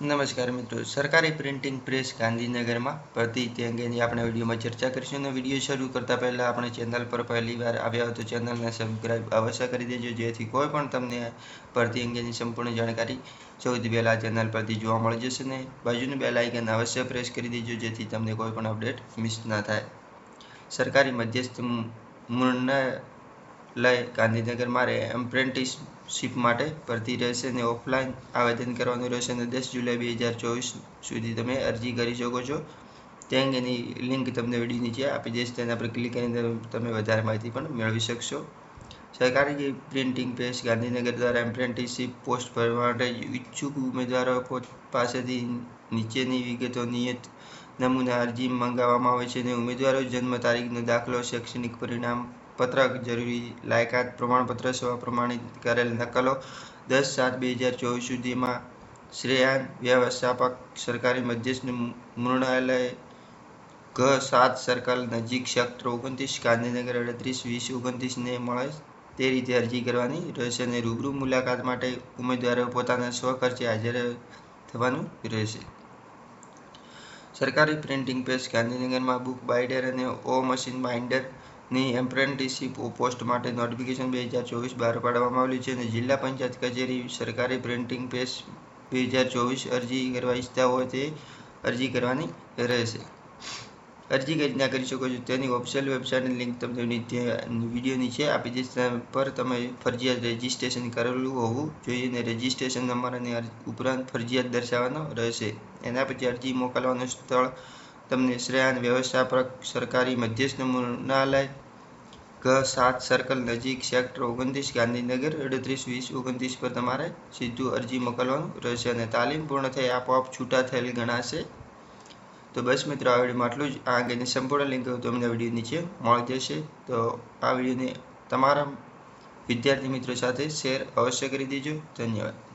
નમસ્કાર મિત્રો. સરકારી પ્રિન્ટિંગ પ્રેસ ગાંધીનગરમાં ભરતી તે અંગેની આપણે વિડીયોમાં ચર્ચા કરીશું અને વીડિયો શરૂ કરતાં પહેલાં આપણે ચેનલ પર પહેલી વાર આવ્યા હોય તો ચેનલને સબસ્ક્રાઈબ અવશ્ય કરી દેજો. જેથી કોઈ પણ તમને ભરતી અંગેની સંપૂર્ણ જાણકારી સૌથી પહેલાં ચેનલ પરથી જોવા મળી જશે અને બાજુનું બેલ આઇકન અવશ્ય પ્રેસ કરી દેજો જેથી તમને કોઈ પણ અપડેટ મિસ ના થાય. સરકારી મધ્યસ્થ મુન્નાલય ગાંધીનગર મારે એમ્પ્રેન્ટિસશીપ માટે ભરતી રહેશે અને ઓફલાઈન આવેદન કરવાનું રહેશે અને દસ જુલાઈ બે હજાર ચોવીસ સુધી તમે અરજી કરી શકો છો. તે અંગેની લિંક તમને વીડિયો નીચે આપી દઈશ. તેના પર ક્લિક કરીને તમે વધારે માહિતી પણ મેળવી શકશો. સરકારી પ્રિન્ટિંગ પ્રેસ ગાંધીનગર દ્વારા એપ્રેન્ટિસશીપ પોસ્ટ ભરવા માટે ઈચ્છુક ઉમેદવારો પાસેથી નીચેની વિગતો, નિયત નમૂના અરજી મંગાવવામાં આવે છે અને ઉમેદવારો જન્મ તારીખનો દાખલો, શૈક્ષણિક પરિણામ પત્રક જરૂરી લાયકાત પ્રમાણપત્ર સેવા પ્રમાણિત કરેલ નકલો દસ સાત બે હજાર ચોવીસ સુધીમાં શ્રેયાન વ્યવસ્થાપક સરકારી મધ્યસ્થ મૃણાલય ઘ સાત સર્કલ નજીક ક્ષેત્ર ઓગણત્રીસ, ગાંધીનગર અડત્રીસ, વીસ ઓગણત્રીસને મળે તે રીતે અરજી કરવાની રહેશે અને રૂબરૂ મુલાકાત માટે ઉમેદવારો પોતાના સ્વખર્ચે હાજર થવાનું રહેશે. સરકારી પ્રિન્ટિંગ પ્રેસ ગાંધીનગરમાં બુક બાઇડર અને ઓ મશીન બાઇન્ડરની એપ્રેન્ટિસશીપ પોસ્ટ માટે નોટિફિકેશન બે હજાર ચોવીસ બહાર પાડવામાં આવેલી છે અને જિલ્લા પંચાયત કચેરી સરકારી પ્રિન્ટિંગ પ્રેસ બે હજાર ચોવીસ અરજી કરવા ઈચ્છતા હોય તે અરજી કરવાની રહેશે. અરજી કઈ રીતના કરી શકો છો તેની ઓફિશિયલ વેબસાઇટની લિંક તમને વિડીયોની વીડિયો નીચે આપી દઈશ. પર તમે ફરજિયાત રજિસ્ટ્રેશન કરેલું હોવું જોઈએ અને રજિસ્ટ્રેશન નંબર અને ઉપરાંત ફરજિયાત દર્શાવવાનો રહેશે. એના પછી અરજી મોકલવાનું સ્થળ તમને શ્રેયાન વ્યવસ્થાપક સરકારી મધ્યસ્થ મુન્નાલય ઘ સાત સર્કલ નજીક સેક્ટર ઓગણત્રીસ, ગાંધીનગર, અડત્રીસ, વીસ, ઓગણત્રીસ પર તમારે સીધું અરજી મોકલવાનું રહેશે અને તાલીમ પૂર્ણ થઈ આપોઆપ છૂટા થયેલ ગણાશે. તો બસ મિત્રો, આ વિડીયોમાં આટલું જ. આ અંગેની સંપૂર્ણ લિંક તમને વીડિયો નીચે મળી જશે. તો આ વિડીયોને તમારા વિદ્યાર્થી મિત્રો સાથે શેર અવશ્ય કરી દેજો. ધન્યવાદ.